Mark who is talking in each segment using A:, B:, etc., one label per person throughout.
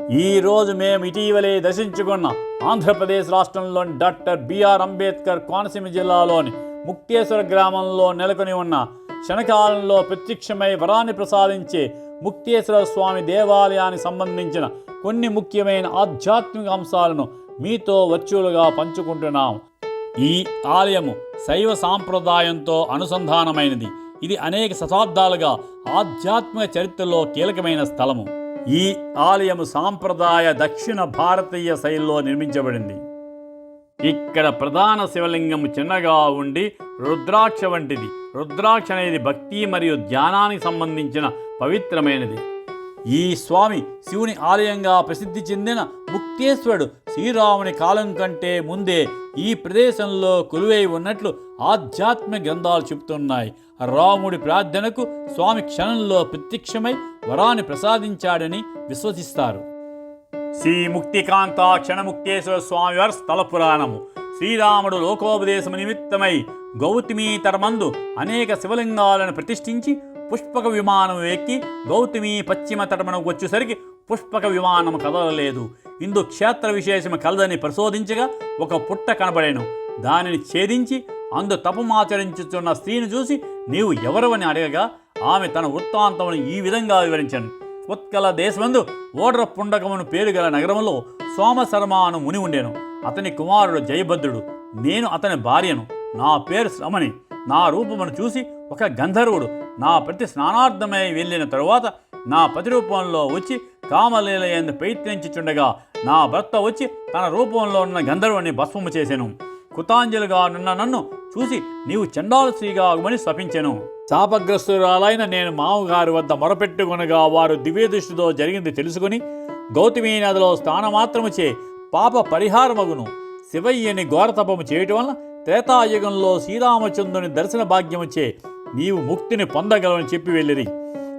A: ఈరోజు మేము ఇటీవలే దర్శించుకున్న ఆంధ్రప్రదేశ్ రాష్ట్రంలోని డాక్టర్ బిఆర్ అంబేద్కర్ కోనసీమ జిల్లాలోని ముక్తేశ్వర గ్రామంలో నెలకొని ఉన్న క్షణకాలంలో ప్రత్యక్షమై వరాన్ని ప్రసాదించే ముక్తేశ్వర స్వామి దేవాలయానికి సంబంధించిన కొన్ని ముఖ్యమైన ఆధ్యాత్మిక అంశాలను మీతో వర్చువల్గా పంచుకుంటున్నాం. ఈ ఆలయము శైవ సాంప్రదాయంతో అనుసంధానమైనది. ఇది అనేక శతాబ్దాలుగా ఆధ్యాత్మిక చరిత్రలో కీలకమైన స్థలము. ఈ ఆలయము సాంప్రదాయ దక్షిణ భారతీయ శైలిలో నిర్మించబడింది. ఇక్కడ ప్రధాన శివలింగం చిన్నగా ఉండి రుద్రాక్ష వంటిది. రుద్రాక్ష అనేది భక్తి మరియు ధ్యానానికి సంబంధించిన పవిత్రమైనది. ఈ స్వామి శివుని ఆలయంగా ప్రసిద్ధి చెందిన ముక్తేశ్వరుడు శ్రీరాముని కాలం కంటే ముందే ఈ ప్రదేశంలో కొలువై ఉన్నట్లు ఆధ్యాత్మిక గ్రంథాలు చెబుతున్నాయి. రాముడి ప్రార్థనకు స్వామి క్షణంలో ప్రత్యక్షమై వరాన్ని ప్రసాదించాడని విశ్వసిస్తారు. శ్రీ ముక్తికాంత క్షణముక్తేశ్వర స్వామివారి స్థల పురాణము. శ్రీరాముడు లోకోపదేశము నిమిత్తమై గౌతమి తరమందు అనేక శివలింగాలను ప్రతిష్ఠించి పుష్పక విమానం ఎక్కి గౌతమి పశ్చిమ తటమునకు వచ్చేసరికి పుష్పక విమానం కదలలేదు. ఇందు క్షేత్ర విశేషము కలదని పరిశోధించగా ఒక పుట్ట కనబడేను. దానిని ఛేదించి అందు తపమాచరించుతున్న స్త్రీని చూసి నీవు ఎవరవని అడగగా ఆమె తన వృత్తాంతమును ఈ విధంగా వివరించాను ఉత్కల దేశమందు ఓడ్ర పుండకమును పేరు గల నగరంలో సోమశర్మ అను ముని ఉండేను. అతని కుమారుడు జయభద్రుడు నేను అతని భార్యను. నా పేరు శ్రమణి నా రూపమును చూసి ఒక గంధర్వుడు నా ప్రతి స్నానార్థమై వెళ్ళిన తరువాత నా ప్రతిరూపంలో వచ్చి కామలీల ఎందు ప్రయత్నించుచుండగా నా భర్త వచ్చి తన రూపంలో ఉన్న గంధర్వుని భస్మము చేశాను కృతాంజలిగా నున్న నన్ను చూసి నీవు చండాల స్త్రీగా ఆగుమని శపించెను. శాపగ్రస్తురాలైన నేను మామగారి వద్ద మొరపెట్టుకొనగా వారు దివ్యదృష్టితో జరిగింది తెలుసుకుని గౌతమి నదిలో స్నానమాత్రముచే పాప పరిహారమగును. శివయ్యని ఘోరతపము చేయటం వలన త్రేతాయుగంలో శ్రీరామచంద్రుని దర్శన భాగ్యముచే నీవు ముక్తిని పొందగలవని చెప్పి వెళ్ళిరి.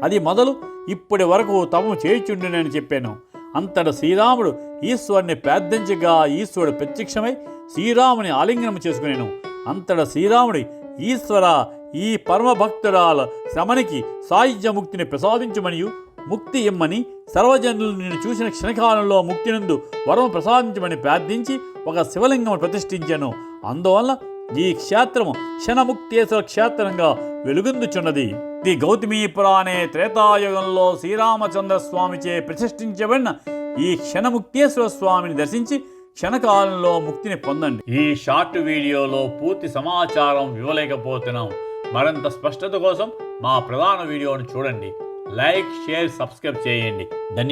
A: అది మొదలు ఇప్పటి వరకు తపము చేయుచుండునని చెప్పాను. అంతట శ్రీరాముడు ఈశ్వరుని ప్రార్థించగా ఈశ్వరుడు ప్రత్యక్షమై శ్రీరాముని ఆలింగనం చేసుకునేను. అంతట శ్రీరాముడి ఈశ్వర ఈ పరమభక్తురాల శ్రమనికి సాయుధ్య ముక్తిని ప్రసాదించమనియు ముక్తి ఇమ్మని సర్వజనులు నేను చూసిన క్షణకాలంలో ముక్తి నందు వరం ప్రసాదించమని ప్రార్థించి ఒక శివలింగం ప్రతిష్ఠించాను. అందువల్ల ఈ క్షేత్రము క్షణముక్తేశ్వర క్షేత్రంగా వెలుగొందుచున్నది. ఇది గౌతమి పురాణే త్రేతాయుగంలో శ్రీరామచంద్ర స్వామిచే ప్రతిష్ఠించబడిన ఈ క్షణముక్తేశ్వర స్వామిని దర్శించి క్షణకాలంలో ముక్తిని పొందండి. ఈ షార్ట్ వీడియోలో పూర్తి సమాచారం ఇవ్వలేకపోతున్నాం. మరింత స్పష్టత కోసం మా ప్రధాన వీడియోను చూడండి. లైక్ షేర్ సబ్స్క్రైబ్ చేయండి. ధన్యవాదాలు.